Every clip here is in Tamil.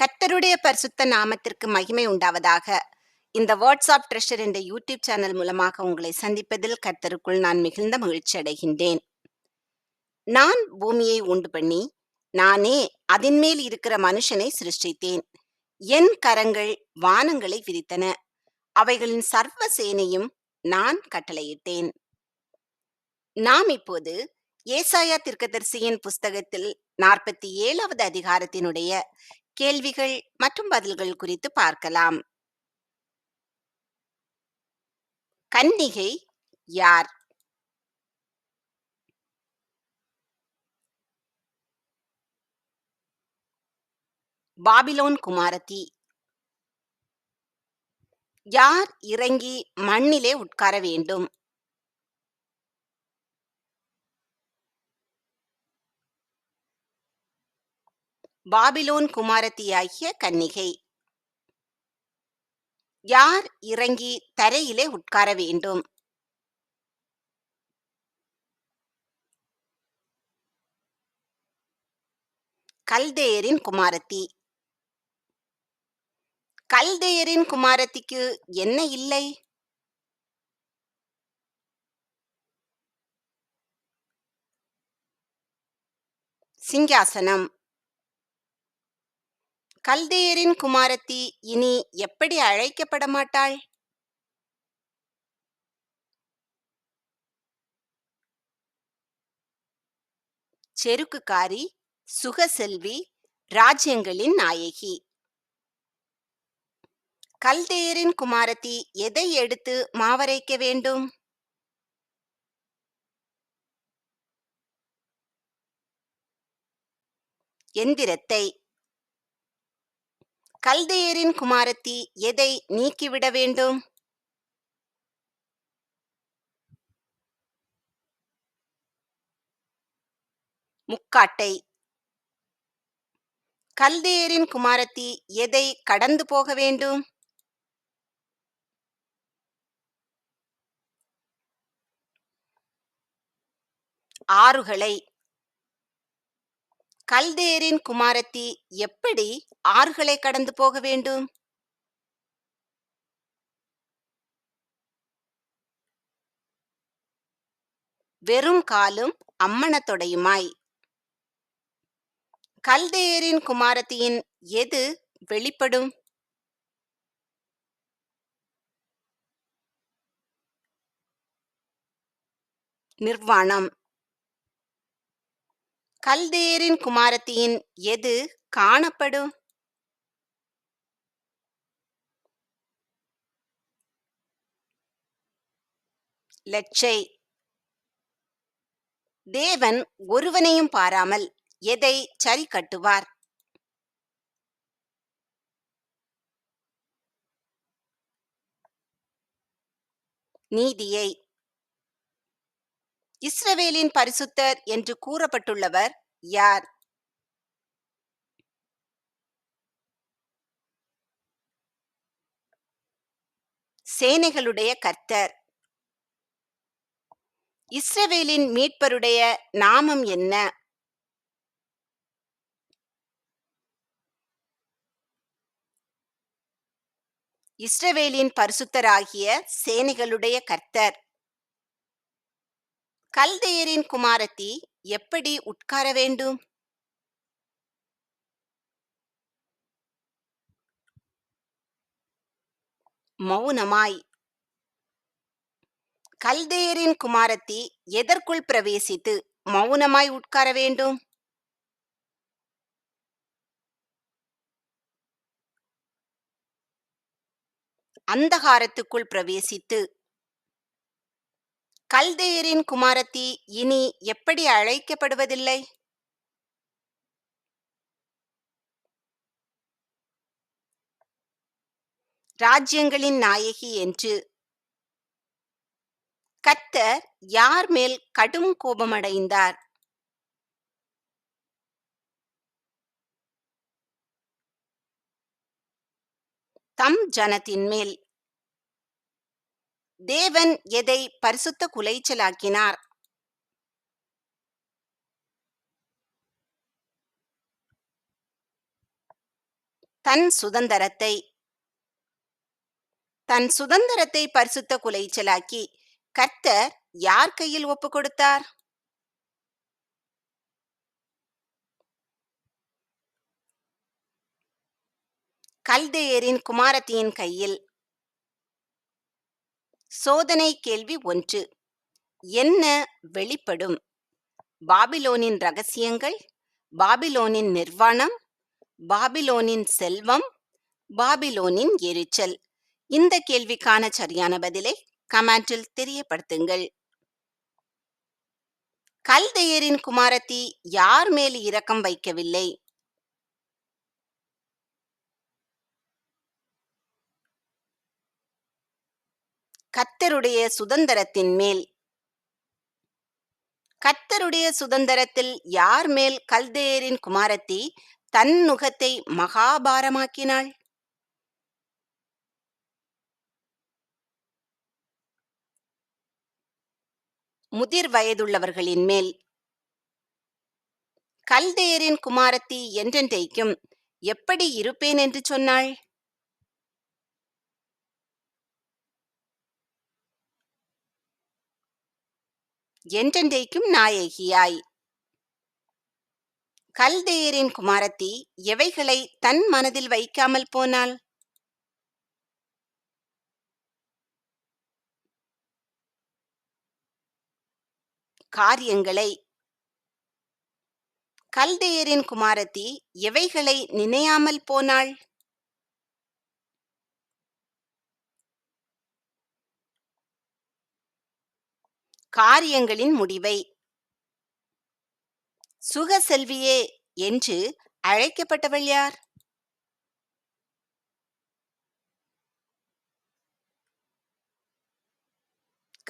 கர்த்தருடைய பரிசுத்த நாமத்திற்கு மகிமை உண்டாவதாக. இந்த வாட்ஸ்அப் ட்ரெஷர் என்ற யூடியூப் சேனல் மூலமாக உங்களை சந்திப்பதில் கர்த்தருக்குள் நான் மிகுந்த மகிழ்ச்சி அடைகின்றேன். நான் பூமியை உண்டு பண்ணி நானே அதன்மேல் இருக்கிற மனுஷனை சிருஷ்டித்தேன். என் கரங்கள் வானங்களை விரித்தன. அவைகளின் சர்வ சேனையும் நான் கட்டளையிட்டேன். நாம் இப்போது ஏசாயா திருக்கதர்சியின் புஸ்தகத்தில் நாற்பத்தி ஏழாவது அதிகாரத்தினுடைய கேள்விகள் மற்றும் பதில்கள் குறித்து பார்க்கலாம். கன்னிகை யார்? பாபிலோன் குமாரதி யார் இறங்கி மண்ணிலே உட்கார வேண்டும்? பாபிலோன் குமாரத்தியாகிய கன்னிகை. யார் இறங்கி தரையிலே உட்கார வேண்டும்? கல்தேயரின் குமாரத்தி. கல்தேயரின் குமாரத்திக்கு என்ன இல்லை? சிங்காசனம். கல்தேயரின் குமாரத்தி இனி எப்படி அழைக்கப்பட மாட்டாள்? செருக்குக்காரி சுகசெல்வி ராஜ்யங்களின் நாயகி. கல்தேயரின் குமாரத்தி எதை எடுத்து மாவரைக்க வேண்டும்? எந்திரத்தை கல்தேயரின் குமாரத்தி எதை நீக்கிவிட வேண்டும்? முக்காட்டை. கல்தேயரின் குமாரத்தி எதை கடந்து போக வேண்டும்? ஆறுகளை. கல்தேயரின் குமாரத்தி எப்படி ஆறுகளை கடந்து போக வேண்டும்? வெறும் காலும் அம்மணத்தொடையுமாய் கல்தேயரின் குமாரத்தியின் எது வெளிப்படும்? நிர்வாணம். கல்தேயரின் குமாரத்தியின் எது காணப்படும்? லட்சை தேவன் ஒருவனையும் பாராமல் எதை சரி கட்டுவார்? நீதியை. இஸ்ரவேலின் பரிசுத்தர் என்று கூறப்பட்டுள்ளவர் யார்? சேனைகளுடைய கர்த்தர். இஸ்ரவேலின் மீட்பருடைய நாமம் என்ன? இஸ்ரவேலின் பரிசுத்தராகிய சேனைகளுடைய கர்த்தர். கல்தையரின் குமாரத்தி எப்படி உட்கார வேண்டும்? மௌனமாய். கல்தேயரின் குமாரத்தி எதற்குள் பிரவேசித்து மௌனமாய் உட்கார வேண்டும்? அந்தகாரத்துக்குள் பிரவேசித்து கல்தேயரின் குமாரத்தி இனி எப்படி அழைக்கப்படுவதில்லை? ராஜ்யங்களின் நாயகி என்று. கத்தர் யார் மேல் கடும் கோபமடைந்தார்? தம் ஜனத்தின் மேல் தேவன் எதை பரிசுத்த குலைச்சலாக்கினார்? தன் சுதந்திரத்தை தன் சுதந்திரத்தை பரிசுத்த குலைச்சலாக்கி கர்த்தர் யார் கையில் ஒப்பு கொடுத்தார்? கல்தேயரின் குமாரத்தியின் கையில் சோதனை கேள்வி ஒன்று. என்ன வெளிப்படும்? பாபிலோனின் ரகசியங்கள் பாபிலோனின் நிர்வாணம் பாபிலோனின் செல்வம் பாபிலோனின் எரிச்சல். இந்த கேள்விக்கான சரியான பதிலை கமெண்டில் தெரியப்படுத்துங்கள். கல்தையரின் குமாரத்தி யார் மேல் இரக்கம் வைக்கவில்லை? கத்தருடைய சுதந்திரத்தின் மேல். கத்தருடைய சுதந்திரத்தில் யார் மேல் கல்தேயரின் குமாரத்தி தன் நுகத்தை மகாபாரமாக்கினாள்? முதிர் வயதுள்ளவர்களின் மேல். கல்தேயரின் குமாரத்தி என்றென்றைக்கும் எப்படி இருப்பேன் என்று சொன்னாள்? என்றென்றைக்கும் நாயகியாய். கல்தேயரின் குமாரத்தி எவைகளை தன் மனதில் வைக்காமல் போனாள்? காரியங்களை. கல்தேயரின் குமாரத்தி எவைகளை நினையாமல் போனாள்? காரியங்களின் முடிவை. சுக செல்வியே என்று அழைக்கப்பட்டவள் யார்?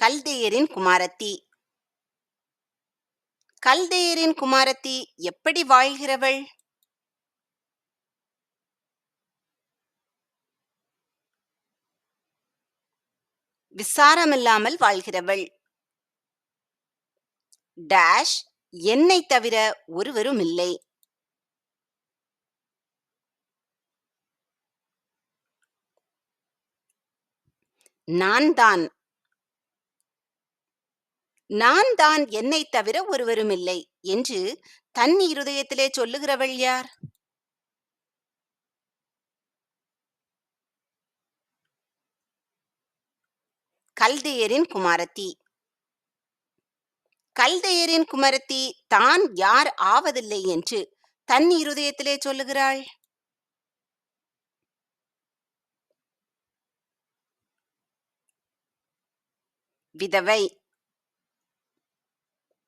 கல்தேயரின் குமாரத்தி. கல்தேயரின் குமாரத்தி எப்படி வாழ்கிறவள்? விசாரமில்லாமல் வாழ்கிறவள். டேஷ் என்னை தவிர ஒருவரும் இல்லை. நான் தான். நான் தான் என்னை தவிர ஒருவரும் இல்லை என்று தன் இருதயத்திலே சொல்லுகிறவள் யார்? கல்தேயரின் குமாரத்தி. கல்தையரின் குமரத்தி தான் யார் ஆவதில்லை என்று தன் இருதயத்திலே சொல்லுகிறாள். விதவை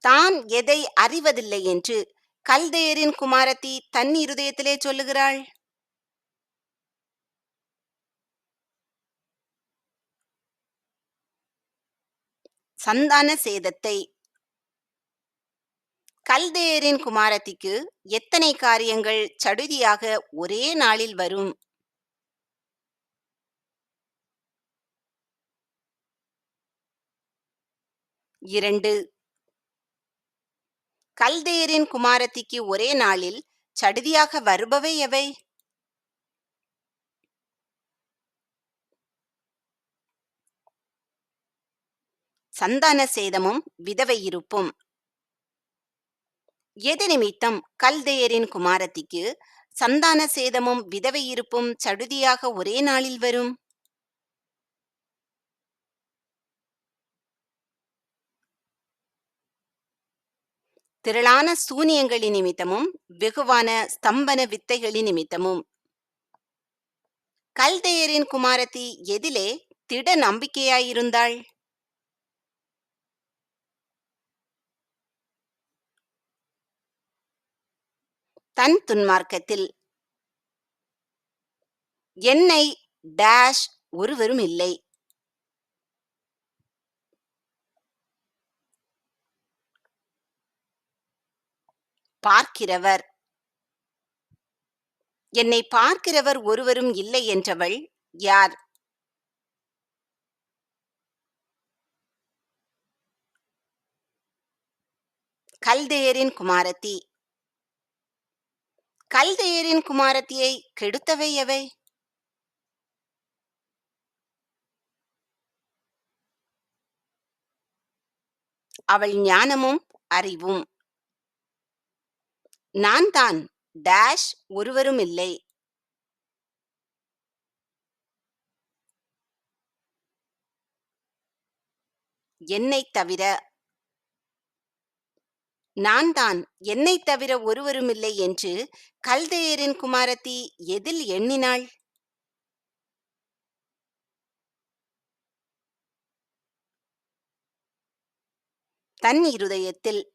தான் எதை அறிவதில்லை என்று கல்தையரின் குமாரத்தி தன் இருதயத்திலே சொல்லுகிறாள். சந்தான சேதத்தை கல்தேயரின் குமாரத்திக்கு எத்தனை காரியங்கள் சடுதியாக ஒரே நாளில் வரும்? இரண்டு. கல்தேயரின் குமாரத்திக்கு ஒரே நாளில் சடுதியாக வருபவை எவை? சந்தான சேதமும் விதவை இருப்பும். எது நிமித்தம் கல்தேயரின் குமாரத்திக்கு? சந்தான சேதமும் விதவை இருப்பும் சடுதியாக ஒரே நாளில் வரும்? திரளான சூனியங்களின் நிமித்தமும் வெகுவான ஸ்தம்பன வித்தைகளின் நிமித்தமும். கல்தேயரின் குமாரத்தி எதிலே திட நம்பிக்கையாயிருந்தாள். தன் துன்மார்க்கத்தில். என்னை டேஷ் ஒருவரும் இல்லை. பார்க்கிறவர். என்னை பார்க்கிறவர் ஒருவரும் இல்லை என்றவள் யார்? கல்தேயரின் குமாரத்தி. கல்தேயரின் குமாரத்தியை கெடுத்தவை எவை? அவள் ஞானமும் அறிவும். நான் தான் டேஷ் ஒருவரும் இல்லை. என்னைத் தவிர நான் தான் என்னைத் தவிர ஒருவருமில்லை என்று கல்தேயரின் குமாரத்தி எதில் எண்ணினாள்? தன் இருதயத்தில்.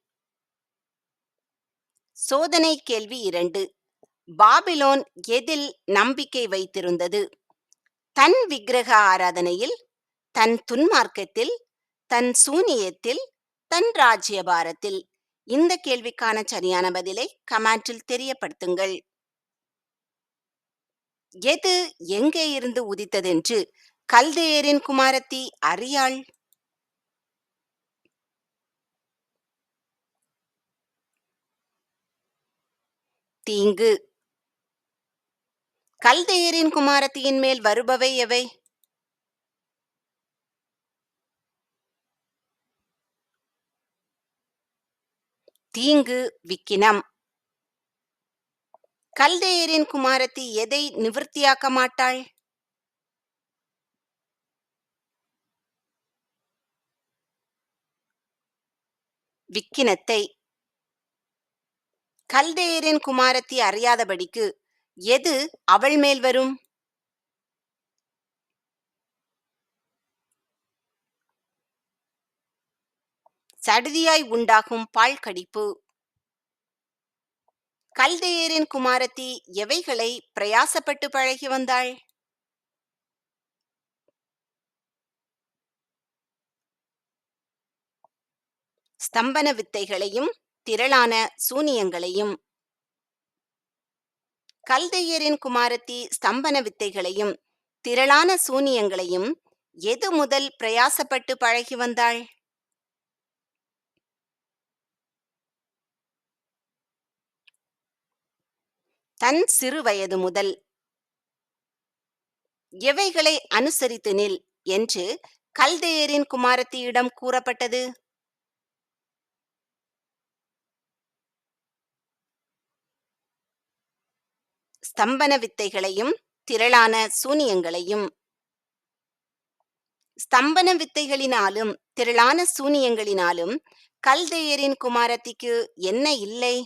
சோதனை கேள்வி இரண்டு. பாபிலோன் எதில் நம்பிக்கை வைத்திருந்தது? தன் விக்கிரக ஆராதனையில் தன் துன்மார்க்கத்தில் தன் சூனியத்தில் தன் ராஜ்யபாரத்தில். இந்த கேள்விக்கான சரியான பதிலை கமெண்டில் தெரியப்படுத்துங்கள். எது எங்கே இருந்து உதித்ததென்று கல்தேயரின் குமாரத்தி அறியாள் தீங்கு. கல்தேயரின் குமாரத்தியின் மேல் வருபவை எவை? தீங்கு விக்கினம். கல்தேயரின் குமாரத்தி எதை நிவர்த்தியாக்க மாட்டாள்? விக்கினத்தை. கல்தேயரின் குமாரத்தி அறியாதபடிக்கு எது அவள் மேல் வரும்? சடுதியாய் உண்டாகும் பால் கடிப்பு. கல்தையரின் குமாரத்தி எவைகளை பிரயாசப்பட்டு பழகி வந்தாள்? ஸ்தம்பன வித்தைகளையும் திரளான சூனியங்களையும். கல்தையரின் குமாரத்தி ஸ்தம்பன வித்தைகளையும் திரளான சூனியங்களையும் எது முதல் பிரயாசப்பட்டு பழகி வந்தாள்? தன் சிறு வயது முதல். எவைகளை அனுசரித்து நில்? என்று கல்தேயரின் குமாரத்தியிடம் கூறப்பட்டது. ஸ்தம்பன வித்தைகளையும் திரளான சூனியங்களையும். ஸ்தம்பன வித்தைகளினாலும் திரளான சூனியங்களினாலும் கல்தேயரின் குமாரத்திக்கு என்ன இல்லை?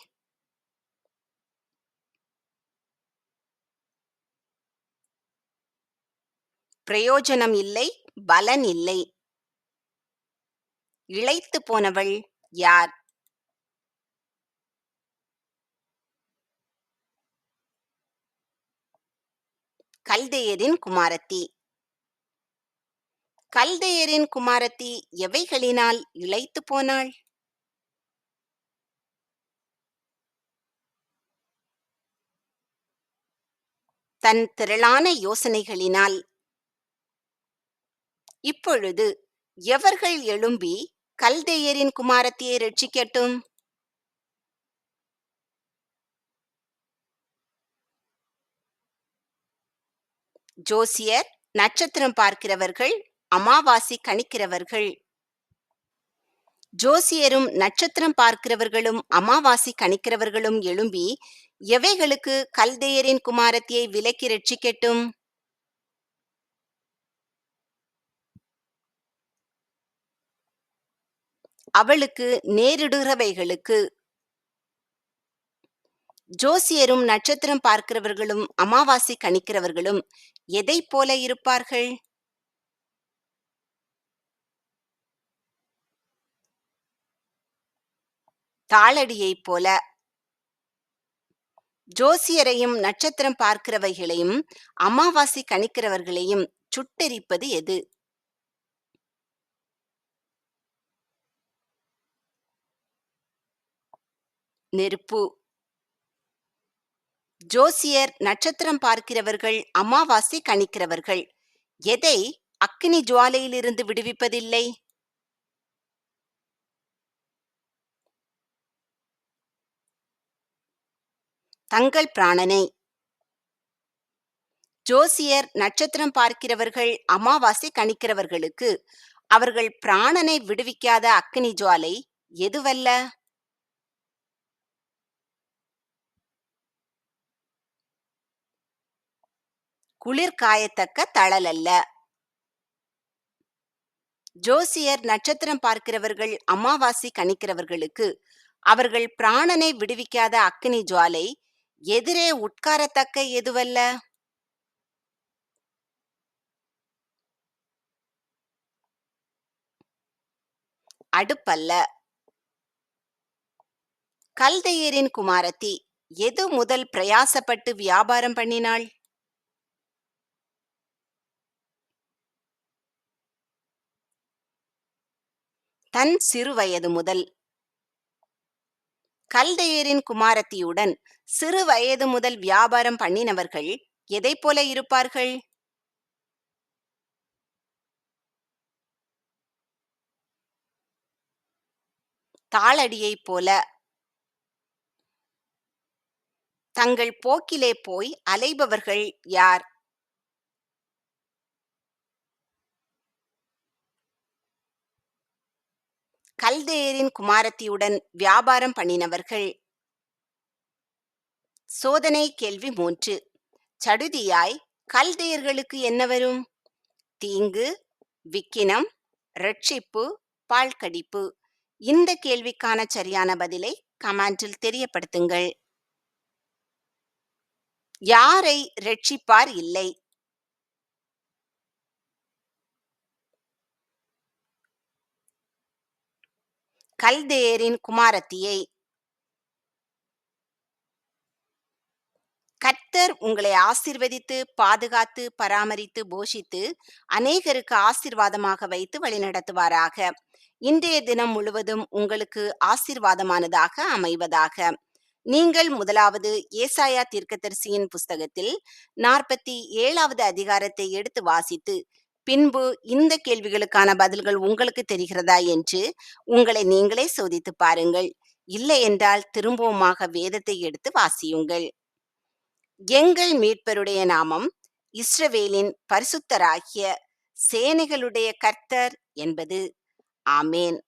பிரயோஜனம் இல்லை பலன் இல்லை. இழைத்து போனவள் யார்? கல்தையரின் குமாரத்தி. கல்தையரின் குமாரத்தி எவைகளினால் இளைத்து போனாள்? தன் திரளான யோசனைகளினால் இப்பொழுது எவர்கள் எழும்பி கல்தேயரின் குமாரத்தியை ரட்சிக்கட்டும்? ஜோசியர் நட்சத்திரம் பார்க்கிறவர்கள் அமாவாசை கணிக்கிறவர்கள். ஜோசியரும் நட்சத்திரம் பார்க்கிறவர்களும் அமாவாசை கணிக்கிறவர்களும் எழும்பி எவைகளுக்கு கல்தேயரின் குமாரத்தியை விலக்கி ரட்சிக்கட்டும்? அவளுக்கு நேரிடுகிறவைகளுக்கு. ஜோசியரும் நட்சத்திரம் பார்க்கிறவர்களும் அமாவாசை கணிக்கிறவர்களும் எதை போல இருப்பார்கள்? தாளடியைப் போல. ஜோசியரையும் நட்சத்திரம் பார்க்கிறவைகளையும் அமாவாசை கணிக்கிறவர்களையும் சுட்டெரிப்பது எது? நெருப்பு. ஜோசியர் நட்சத்திரம் பார்க்கிறவர்கள் அமாவாசை கணிக்கிறவர்கள் எதை அக்கினி ஜுவாலையிலிருந்து விடுவிப்பதில்லை? தங்கள் பிராணனை. ஜோசியர் நட்சத்திரம் பார்க்கிறவர்கள் அமாவாசை கணிக்கிறவர்களுக்கு அவர்கள் பிராணனை விடுவிக்காத அக்னி ஜுவாலை எதுவல்ல? குளிர் காயத்தக்க தழல் அல்ல. ஜோசியர் நட்சத்திரம் பார்க்கிறவர்கள் அமாவாசை கணிக்கிறவர்களுக்கு அவர்கள் பிராணனை விடுவிக்காத அக்னி ஜுவாலை எதிரே உட்காரத்தக்க எதுவல்ல? அடுப்பல்ல. கல்தையரின் குமாரத்தி எது முதல் பிரயாசப்பட்டு வியாபாரம் பண்ணினாள்? தன் சிறுவயது முதல். கல்தையரின் குமாரத்தியுடன் சிறு வயது முதல் வியாபாரம் பண்ணினவர்கள் எதை போல இருப்பார்கள்? தாளடியைப் போல. தங்கள் போக்கிலே போய் அலைபவர்கள் யார்? கல்தேயரின் குமாரத்தியுடன் வியாபாரம் பண்ணினவர்கள். சோதனை கேள்வி மூன்று. சடுதியாய் கல்தேயர்களுக்கு என்ன வரும்? தீங்கு விக்கினம் ரட்சிப்பு பால்கடிப்பு. இந்த கேள்விக்கான சரியான பதிலை கமாண்டில் தெரியப்படுத்துங்கள். யாரை ரட்சிப்பார் இல்லை? கல்தேயரின் குமாரத்தியை கர்த்தர் உங்களை ஆசிர்வதித்து பாதுகாத்து பராமரித்து போஷித்து அநேகருக்கு ஆசிர்வாதமாக வைத்து வழிநடத்துவாராக. இன்றைய தினம் முழுவதும் உங்களுக்கு ஆசிர்வாதமானதாக அமைவதாக. நீங்கள் முதலாவது ஏசாயா தீர்க்கதரிசியின் புஸ்தகத்தில் நாற்பத்தி ஏழாவது அதிகாரத்தை எடுத்து வாசித்து பின்பு இந்த கேள்விகளுக்கான பதில்கள் உங்களுக்கு தெரிகிறதா என்று உங்களை நீங்களே சோதித்து பாருங்கள். இல்லை என்றால் திரும்பவுமாக வேதத்தை எடுத்து வாசியுங்கள். எங்கள் மீட்பருடைய நாமம் இஸ்ரவேலின் பரிசுத்தராகிய சேனைகளுடைய கர்த்தர் என்பது. ஆமேன்.